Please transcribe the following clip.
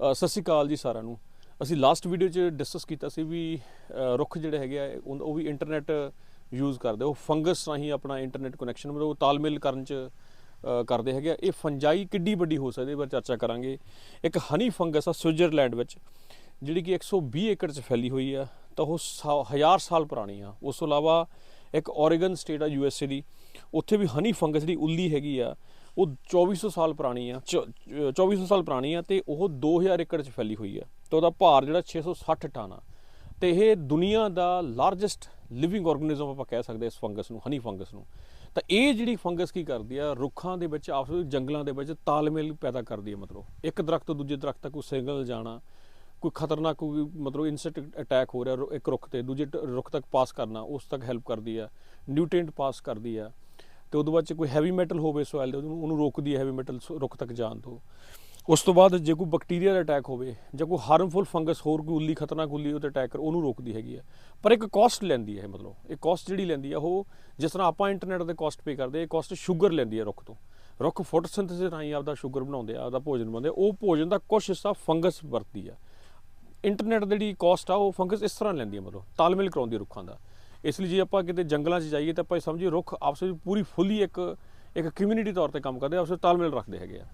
ਸਤਿ ਸ਼੍ਰੀ ਅਕਾਲ ਜੀ ਸਾਰਿਆਂ ਨੂੰ। ਅਸੀਂ ਲਾਸਟ ਵੀਡੀਓ 'ਚ ਡਿਸਕਸ ਕੀਤਾ ਸੀ ਵੀ ਰੁੱਖ ਜਿਹੜੇ ਹੈਗੇ ਆ ਉਹ ਵੀ ਇੰਟਰਨੈਟ ਯੂਜ਼ ਕਰਦੇ ਉਹ ਫੰਗਸ ਰਾਹੀਂ ਆਪਣਾ ਇੰਟਰਨੈਟ ਕਨੈਕਸ਼ਨ ਮਤਲਬ ਉਹ ਤਾਲਮੇਲ ਕਰਨ 'ਚ ਕਰਦੇ ਹੈਗੇ ਆ। ਇਹ ਫੰਜਾਈ ਕਿੱਡੀ ਵੱਡੀ ਹੋ ਸਕਦੀ ਹੈ ਬਾਰੇ ਚਰਚਾ ਕਰਾਂਗੇ। ਇੱਕ ਹਨੀ ਫੰਗਸ ਆ ਸਵਿਟਜ਼ਰਲੈਂਡ ਵਿੱਚ, ਜਿਹੜੀ ਕਿ 120 ਏਕੜ 'ਚ ਫੈਲੀ ਹੋਈ ਆ, ਤਾਂ ਉਹ ਸਾ- ਹਜ਼ਾਰ ਸਾਲ ਪੁਰਾਣੀ ਆ। ਉਸ ਤੋਂ ਇਲਾਵਾ ਇੱਕ ਓਰੇਗਨ ਸਟੇਟ ਆ ਯੂ ਐਸ ਏ ਦੀ। ਉੱਥੇ ਵੀ ਹਨੀ ਫੰਗਸ ਜਿਹੜੀ ਉੱਲੀ ਹੈਗੀ ਆ। ਉਹ 2400 ਸਾਲ ਪੁਰਾਣੀ ਆ ਚ- ਅ, 2400 ਸਾਲ ਪੁਰਾਣੀ ਆ ਤੇ ਉਹ 2000 ਏਕੜ 'ਚ ਫੈਲੀ ਹੋਈ ਆ ਤੇ ਉਹਦਾ ਭਾਰ ਜਿਹੜਾ 660 ਟਨ ਆ। ਤੇ ਇਹ ਦੁਨੀਆ ਦਾ ਲਾਰਜੈਸਟ ਲਿਵਿੰਗ ਆਰਗੇਨਿਜ਼ਮ ਆਪਾਂ ਕਹਿ ਸਕਦੇ ਹਾਂ ਇਸ ਫੰਗਸ ਨੂੰ ਹਨੀ ਫੰਗਸ ਨੂੰ। ਤਾਂ ਇਹ ਜਿਹੜੀ ਫੰਗਸ ਕੀ ਕਰਦੀ ਆ ਰੁੱਖਾਂ ਦੇ ਵਿੱਚ ਆਪਸ ਵਿੱਚ ਜੰਗਲਾਂ ਦੇ ਵਿੱਚ ਤਾਲਮੇਲ ਪੈਦਾ ਕਰਦੀ ਹੈ ਮਤਲਬ। ਇੱਕ ਦਰਖਤ ਤੋਂ ਦੂਜੇ ਦਰਖਤ ਤੱਕ ਕੋਈ ਸਿਗਨਲ ਜਾਣਾ ਕੋਈ ਖਤਰਨਾਕ ਕੋਈ ਮਤਲਬ ਇਨਸੈਕਟ ਅਟੈਕ ਹੋ ਰਿਹਾ ਰੁ- ਇੱਕ ਰੁੱਖ ਤੇ ਦੂਜੇ ਟ- ਰੁੱਖ ਤੱਕ ਪਾਸ ਕਰਨਾ ਉਸ ਤੱਕ ਹੈਲਪ ਕਰਦੀ ਆ ਨਿਊਟ੍ਰੀਐਂਟ ਪਾਸ ਕਰਦੀ ਆ। ਤੇ ਉਦੋਂ ਬਾਅਦ ਚ ਕੋਈ ਹੈਵੀ ਮੈਟਲ ਹੋਵੇ ਸੋਇਲ ਦੇ ਉਹਨੂੰ ਉਹਨੂੰ ਰੋਕਦੀ ਹੈ ਹੈਵੀ ਮੈਟਲ ਰੁੱਖ ਤੱਕ ਜਾਣ ਤੋਂ। ਉਸ ਤੋਂ ਬਾਅਦ ਜੇ ਕੋਈ ਬੈਕਟੀਰੀਅਲ ਅਟੈਕ ਹੋਵੇ ਜਾਂ ਕੋਈ ਹਾਰਮਫੁਲ ਫੰਗਸ ਹੋਰ ਕੋਈ ਉੱਲੀ ਖਤਰਨਾਕ ਉੱਲੀ ਉਹਤੇ ਅਟੈਕ ਕਰ, ਉਹਨੂੰ ਰੋਕਦੀ ਹੈਗੀ ਆ ਪਰ ਇੱਕ ਕਾਸਟ ਲੈਂਦੀ ਹੈ ਮਤਲਬ, ਇਹ ਕਾਸਟ ਜਿਹੜੀ ਲੈਂਦੀ ਆ ਉਹ ਜਿਸ ਤਰ੍ਹਾਂ ਆਪਾਂ ਇੰਟਰਨੈਟ ਦੇ ਕਾਸਟ ਪੇ ਕਰਦੇ, ਇਹ ਕਾਸਟ ਸ਼ੂਗਰ ਲੈਂਦੀ ਹੈ ਰੁੱਖ ਤੋਂ। ਰੁੱਖ ਫੋਟੋਸਿੰਥੇਸਿਸ ਰਾਹੀਂ ਆਪਦਾ ਸ਼ੂਗਰ ਬਣਾਉਂਦੇ ਆ, ਆਪਦਾ ਭੋਜਨ ਬਣਾਉਂਦੇ ਉਹ ਭੋਜਨ ਦਾ ਕੁਝ ਹਿੱਸਾ ਫੰਗਸ ਵਰਤਦੀ ਆ ਇੰਟਰਨੈਟ ਜਿਹੜੀ ਕਾਸਟ ਆ ਉਹ ਫੰਗਸ ਇਸ ਤਰ੍ਹਾਂ ਲੈਂਦੀ ਹੈ ਮਤਲਬ, ਤਾਲਮੇਲ ਕਰਾਉਂਦੀ ਹੈ ਰੁੱਖਾਂ ਦਾ। ਇਸ ਲਈ ਜੇ ਆਪਾਂ ਕਿਤੇ ਜੰਗਲਾਂ 'ਚ ਜਾਈਏ ਤਾਂ ਆਪਾਂ ਇਹ ਸਮਝੀਏ ਰੁੱਖ ਆਪਸ ਵਿੱਚ ਪੂਰੀ ਫੁੱਲੀ ਇੱਕ ਇੱਕ ਕਮਿਊਨਿਟੀ ਤੌਰ ਤੇ ਕੰਮ ਕਰਦੇ ਆ, ਆਪਸ ਵਿੱਚ ਤਾਲਮੇਲ ਰੱਖਦੇ ਹੈਗੇ ਆ।